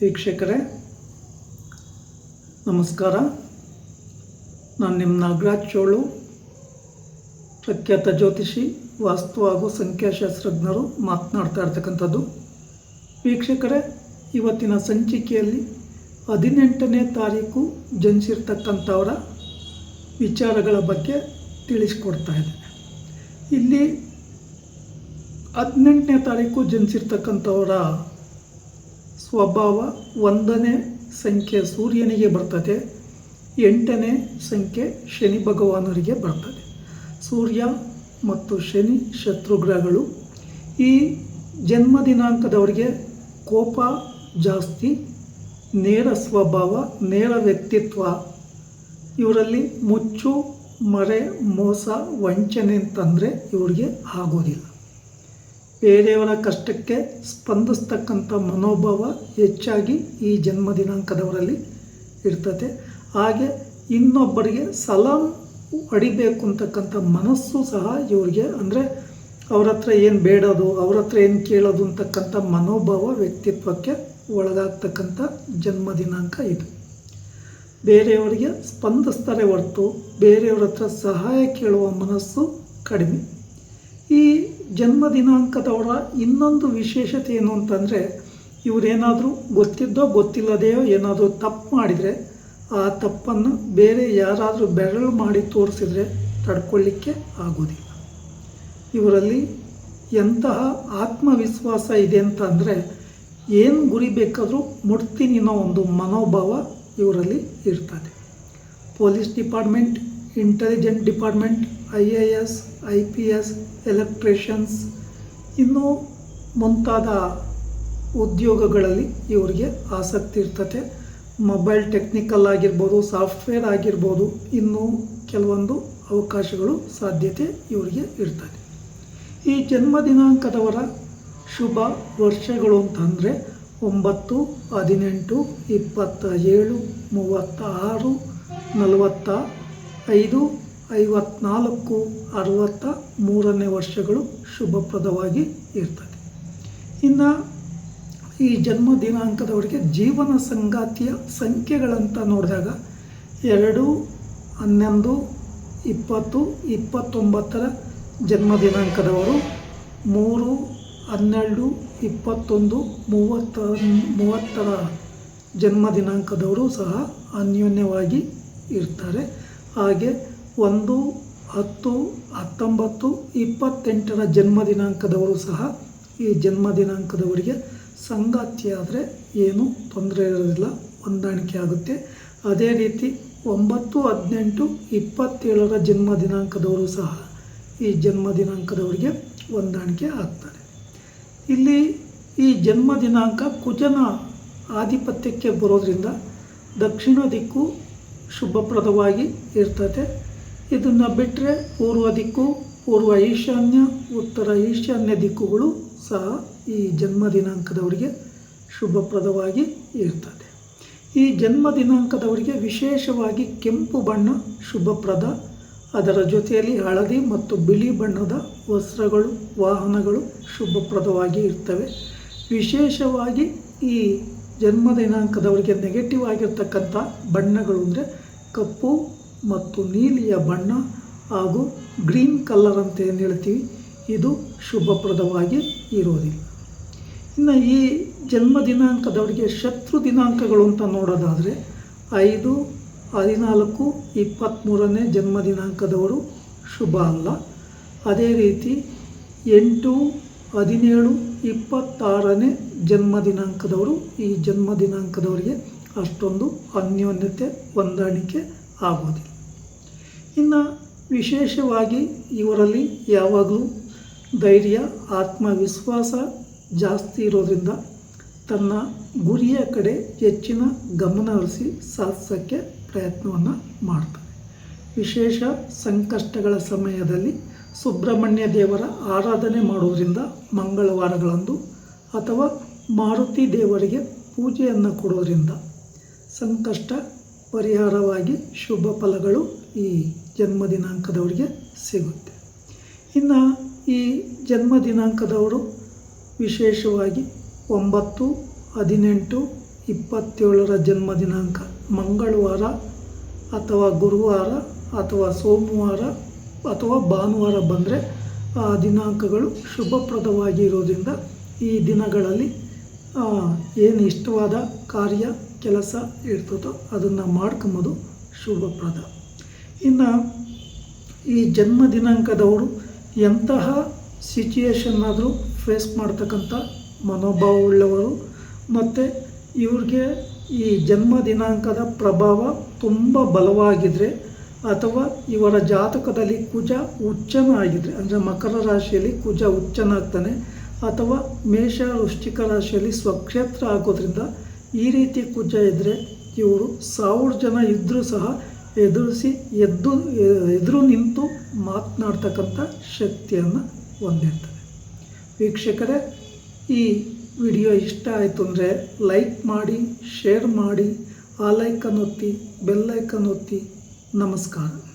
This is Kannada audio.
ವೀಕ್ಷಕರೇ, ನಮಸ್ಕಾರ. ನಾನು ನಿಮ್ಮ ನಾಗರಾಜ್ ಚೋಳು, ಪ್ರಖ್ಯಾತ ಜ್ಯೋತಿಷಿ, ವಾಸ್ತು ಹಾಗೂ ಸಂಖ್ಯಾಶಾಸ್ತ್ರಜ್ಞರು ಮಾತನಾಡ್ತಾ ಇರ್ತಕ್ಕಂಥದ್ದು. ವೀಕ್ಷಕರೇ, ಇವತ್ತಿನ ಸಂಚಿಕೆಯಲ್ಲಿ ಹದಿನೆಂಟನೇ ತಾರೀಕು ಜನಿಸಿರ್ತಕ್ಕಂಥವರ ವಿಚಾರಗಳ ಬಗ್ಗೆ ತಿಳಿಸ್ಕೊಡ್ತಾ ಇದೆ ಇಲ್ಲಿ ಹದಿನೆಂಟನೇ ತಾರೀಕು ಜನಿಸಿರ್ತಕ್ಕಂಥವರ ಸ್ವಭಾವ ಒಂದನೇ ಸಂಖ್ಯೆ ಸೂರ್ಯನಿಗೆ ಬರ್ತದೆ, ಎಂಟನೇ ಸಂಖ್ಯೆ ಶನಿ ಭಗವಾನರಿಗೆ ಬರ್ತದೆ. ಸೂರ್ಯ ಮತ್ತು ಶನಿ ಶತ್ರುಗ್ರಹಗಳು ಈ ಜನ್ಮ ದಿನಾಂಕದವರಿಗೆ ಕೋಪ ಜಾಸ್ತಿ, ನೇರ ಸ್ವಭಾವ, ನೇರ ವ್ಯಕ್ತಿತ್ವ, ಇವರಲ್ಲಿ ಮುಚ್ಚು, ಮರೆ, ಮೋಸ, ವಂಚನೆ ಅಂತಂದರೆ ಇವರಿಗೆ ಆಗೋದಿಲ್ಲ. ಬೇರೆಯವರ ಕಷ್ಟಕ್ಕೆ ಸ್ಪಂದಿಸ್ತಕ್ಕಂಥ ಮನೋಭಾವ ಹೆಚ್ಚಾಗಿ ಈ ಜನ್ಮ ದಿನಾಂಕದವರಲ್ಲಿ ಇರ್ತದೆ. ಹಾಗೆ ಇನ್ನೊಬ್ಬರಿಗೆ ಸಲಾಂ ಅಡಿಬೇಕು ಅಂತಕ್ಕಂಥ ಮನಸ್ಸು ಸಹ ಇವರಿಗೆ ಅಂದರೆ ಅವ್ರ ಹತ್ರ ಏನು ಬೇಡೋದು, ಅವ್ರ ಹತ್ರ ಏನು ಕೇಳೋದು ಅಂತಕ್ಕಂಥ ಮನೋಭಾವ ವ್ಯಕ್ತಿತ್ವಕ್ಕೆ ಒಳಗಾಗ್ತಕ್ಕಂಥ ಜನ್ಮ ದಿನಾಂಕ ಇದು. ಬೇರೆಯವರಿಗೆ ಸ್ಪಂದಿಸ್ತಾರೆ ಹೊರತು ಬೇರೆಯವ್ರ ಹತ್ರ ಸಹಾಯ ಕೇಳುವ ಮನಸ್ಸು ಕಡಿಮೆ. ಈ ಜನ್ಮ ದಿನಾಂಕದವರ ಇನ್ನೊಂದು ವಿಶೇಷತೆ ಏನು ಅಂತಂದರೆ, ಇವರೇನಾದರೂ ಗೊತ್ತಿದ್ದೋ ಗೊತ್ತಿಲ್ಲದೆಯೋ ಏನಾದರೂ ತಪ್ಪು ಮಾಡಿದರೆ, ಆ ತಪ್ಪನ್ನು ಬೇರೆ ಯಾರಾದರೂ ಬೆರಳು ಮಾಡಿ ತೋರಿಸಿದರೆ ತಡ್ಕೊಳ್ಳಿಕ್ಕೆ ಆಗೋದಿಲ್ಲ. ಇವರಲ್ಲಿ ಎಂತಹ ಆತ್ಮವಿಶ್ವಾಸ ಇದೆ ಅಂತ ಅಂದರೆ, ಏನು ಗುರಿ ಬೇಕಾದರೂ ಮುಟ್ತೀನಿ ಅನ್ನೋ ಒಂದು ಮನೋಭಾವ ಇವರಲ್ಲಿ ಇರ್ತದೆ. Police department intelligent department I A S I P S electricians ಇನ್ನೂ ಮುಂತಾದ ಉದ್ಯೋಗಗಳಲ್ಲಿ ಇವರಿಗೆ ಆಸಕ್ತಿ ಇರ್ತದೆ ಮೊಬೈಲ್ ಟೆಕ್ನಿಕಲ್ ಆಗಿರ್ಬೋದು ಸಾಫ್ಟ್ವೇರ್ ಆಗಿರ್ಬೋದು, ಇನ್ನೂ ಕೆಲವೊಂದು ಅವಕಾಶಗಳು ಸಾಧ್ಯತೆ ಇವರಿಗೆ ಇರ್ತದೆ. ಈ ಜನ್ಮ ದಿನಾಂಕದವರ ಶುಭ ವರ್ಷಗಳು ಅಂತಂದರೆ ಒಂಬತ್ತು, ಹದಿನೆಂಟು ಇಪ್ಪತ್ತ ಏಳು ಮೂವತ್ತ ಆರು ನಲವತ್ತ ಐದು, ಐವತ್ನಾಲ್ಕು, ಅರವತ್ತ ಮೂರನೇ ವರ್ಷಗಳು ಶುಭಪ್ರದವಾಗಿ ಇರ್ತದೆ. ಇನ್ನು ಈ ಜನ್ಮ ದಿನಾಂಕದವರಿಗೆ ಜೀವನ ಸಂಗಾತಿಯ ಸಂಖ್ಯೆಗಳಂತ ನೋಡಿದಾಗ ಎರಡು, ಹನ್ನೊಂದು, ಇಪ್ಪತ್ತು, ಇಪ್ಪತ್ತೊಂಬತ್ತರ ಜನ್ಮ ದಿನಾಂಕದವರು ಮೂರು, ಹನ್ನೆರಡು, ಇಪ್ಪತ್ತೊಂದು, ಮೂವತ್ತ, ಮೂವತ್ತರ ಜನ್ಮ ದಿನಾಂಕದವರು ಸಹ ಅನ್ಯೋನ್ಯವಾಗಿ ಇರ್ತಾರೆ. ಹಾಗೆ ಒಂದು, ಹತ್ತು, ಹತ್ತೊಂಬತ್ತು, ಇಪ್ಪತ್ತೆಂಟರ ಜನ್ಮ ದಿನಾಂಕದವರು ಸಹ ಈ ಜನ್ಮ ದಿನಾಂಕದವರಿಗೆ ಸಂಗಾತಿಯಾದರೆ ಏನೂ ತೊಂದರೆ ಇರೋದಿಲ್ಲ, ಹೊಂದಾಣಿಕೆ ಆಗುತ್ತೆ. ಅದೇ ರೀತಿ ಒಂಬತ್ತು, ಹದಿನೆಂಟು, ಇಪ್ಪತ್ತೇಳರ ಜನ್ಮ ದಿನಾಂಕದವರು ಸಹ ಈ ಜನ್ಮ ದಿನಾಂಕದವರಿಗೆ ಹೊಂದಾಣಿಕೆ ಆಗ್ತಾರೆ. ಇಲ್ಲಿ ಈ ಜನ್ಮ ದಿನಾಂಕ ಕುಜನ ಆಧಿಪತ್ಯಕ್ಕೆ ಬರೋದ್ರಿಂದ ದಕ್ಷಿಣ ದಿಕ್ಕು ಶುಭಪ್ರದವಾಗಿ ಇರ್ತದೆ. ಇದನ್ನು ಬಿಟ್ಟರೆ ಪೂರ್ವ ದಿಕ್ಕು, ಪೂರ್ವ ಈಶಾನ್ಯ, ಉತ್ತರ ಈಶಾನ್ಯ ದಿಕ್ಕುಗಳು ಸಹ ಈ ಜನ್ಮ ದಿನಾಂಕದವರಿಗೆ ಶುಭಪ್ರದವಾಗಿ ಇರ್ತದೆ. ಈ ಜನ್ಮ ದಿನಾಂಕದವರಿಗೆ ವಿಶೇಷವಾಗಿ ಕೆಂಪು ಬಣ್ಣ ಶುಭಪ್ರದ. ಅದರ ಜೊತೆಯಲ್ಲಿ ಹಳದಿ ಮತ್ತು ಬಿಳಿ ಬಣ್ಣದ ವಸ್ತ್ರಗಳು, ವಾಹನಗಳು ಶುಭಪ್ರದವಾಗಿ ಇರ್ತವೆ. ವಿಶೇಷವಾಗಿ ಈ ಜನ್ಮ ದಿನಾಂಕದವರಿಗೆ ನೆಗೆಟಿವ್ ಆಗಿರ್ತಕ್ಕಂಥ ಬಣ್ಣಗಳು ಅಂದರೆ ಕಪ್ಪು ಮತ್ತು ನೀಲಿಯ ಬಣ್ಣ ಹಾಗೂ ಗ್ರೀನ್ ಕಲರ್ ಅಂತ ಏನು ಹೇಳ್ತೀವಿ? ಇದು ಶುಭಪ್ರದವಾಗಿ ಇರೋದಿಲ್ಲ. ಇನ್ನು ಈ ಜನ್ಮ ದಿನಾಂಕದವರಿಗೆ ಶತ್ರು ದಿನಾಂಕಗಳು ಅಂತ ನೋಡೋದಾದರೆ ಐದು, ಹದಿನಾಲ್ಕು ಇಪ್ಪತ್ತ್ಮೂರನೇ ಜನ್ಮ ದಿನಾಂಕದವರು ಶುಭ ಅಲ್ಲ. ಅದೇ ರೀತಿ ಎಂಟು, ಹದಿನೇಳು ಇಪ್ಪತ್ತಾರನೇ ಜನ್ಮ ದಿನಾಂಕದವರು ಈ ಜನ್ಮ ದಿನಾಂಕದವರಿಗೆ ಅಷ್ಟೊಂದು ಅನ್ಯೋನ್ಯತೆ, ಹೊಂದಾಣಿಕೆ ಆಗೋದಿಲ್ಲ ಇನ್ನು ವಿಶೇಷವಾಗಿ ಇವರಲ್ಲಿ ಯಾವಾಗಲೂ ಧೈರ್ಯ, ಆತ್ಮವಿಶ್ವಾಸ ಜಾಸ್ತಿ ಇರೋದ್ರಿಂದ ತನ್ನ ಗುರಿಯ ಕಡೆ ಹೆಚ್ಚಿನ ಗಮನ ಹರಿಸಿ ಸಾಧಿಸೋಕ್ಕೆ ಪ್ರಯತ್ನವನ್ನು ಮಾಡ್ತಾರೆ. ವಿಶೇಷ ಸಂಕಷ್ಟಗಳ ಸಮಯದಲ್ಲಿ ಸುಬ್ರಹ್ಮಣ್ಯ ದೇವರ ಆರಾಧನೆ ಮಾಡುವುದರಿಂದ ಮಂಗಳವಾರಗಳಂದು ಅಥವಾ ಮಾರುತಿ ದೇವರಿಗೆ ಪೂಜೆಯನ್ನು ಕೊಡೋದ್ರಿಂದ ಸಂಕಷ್ಟ ಪರಿಹಾರವಾಗಿ ಶುಭ ಫಲಗಳು ಈ ಜನ್ಮ ದಿನಾಂಕದವರಿಗೆ ಸಿಗುತ್ತೆ. ಇನ್ನು ಈ ಜನ್ಮ ದಿನಾಂಕದವರು ವಿಶೇಷವಾಗಿ ಒಂಬತ್ತು, ಹದಿನೆಂಟು, ಇಪ್ಪತ್ತೇಳರ ಜನ್ಮ ದಿನಾಂಕ ಮಂಗಳವಾರ ಅಥವಾ ಗುರುವಾರ ಅಥವಾ ಸೋಮವಾರ ಅಥವಾ ಭಾನುವಾರ ಬಂದರೆ, ಆ, ದಿನಾಂಕಗಳು ಶುಭಪ್ರದವಾಗಿ ಇರೋದ್ರಿಂದ ಈ ದಿನಗಳಲ್ಲಿ ಏನು ಇಷ್ಟವಾದ ಕಾರ್ಯ, ಕೆಲಸ ಇರ್ತದೋ ಅದನ್ನು ಮಾಡ್ಕೊಂಬೋದು ಶುಭಪ್ರದ. ಇನ್ನು ಈ ಜನ್ಮ ದಿನಾಂಕದವರು ಎಂತಹ ಸಿಚುಯೇಷನ್ ಆದರೂ ಫೇಸ್ ಮಾಡ್ತಕ್ಕಂಥ ಮನೋಭಾವವುಳ್ಳವರು ಮತ್ತು ಇವ್ರಿಗೆ ಈ ಜನ್ಮ ದಿನಾಂಕದ ಪ್ರಭಾವ ತುಂಬ ಬಲವಾಗಿದ್ದರೆ ಅಥವಾ ಇವರ ಜಾತಕದಲ್ಲಿ ಕುಜ ಉಚ್ಚನ ಆಗಿದ್ರೆ ಅಂದರೆ ಮಕರ ರಾಶಿಯಲ್ಲಿ ಕುಜ ಉಚ್ಚನಾಗ್ತಾನೆ, ಅಥವಾ ಮೇಷ ವೃಶ್ಚಿಕ ರಾಶಿಯಲ್ಲಿ ಸ್ವಕ್ಷೇತ್ರ ಆಗೋದ್ರಿಂದ ಈ ರೀತಿ ಕುಜ ಇದ್ದರೆ ಇವರು ಸಾವಿರ ಜನ ಇದ್ದರೂ ಸಹ ಎದುರಿಸಿ ಎದ್ದು, ಎದುರು ನಿಂತು ಮಾತನಾಡ್ತಕ್ಕಂಥ ಶಕ್ತಿಯನ್ನು ಹೊಂದಿರ್ತಾರೆ ವೀಕ್ಷಕರೇ, ಈ ವಿಡಿಯೋ ಇಷ್ಟ ಆಯಿತು ಅಂದರೆ ಲೈಕ್ ಮಾಡಿ, ಶೇರ್ ಮಾಡಿ, ಆ ಲೈಕನ್ನು ಒತ್ತಿ ಬೆಲ್ಲೈಕನ್ನು ಒತ್ತಿ ನಮಸ್ಕಾರ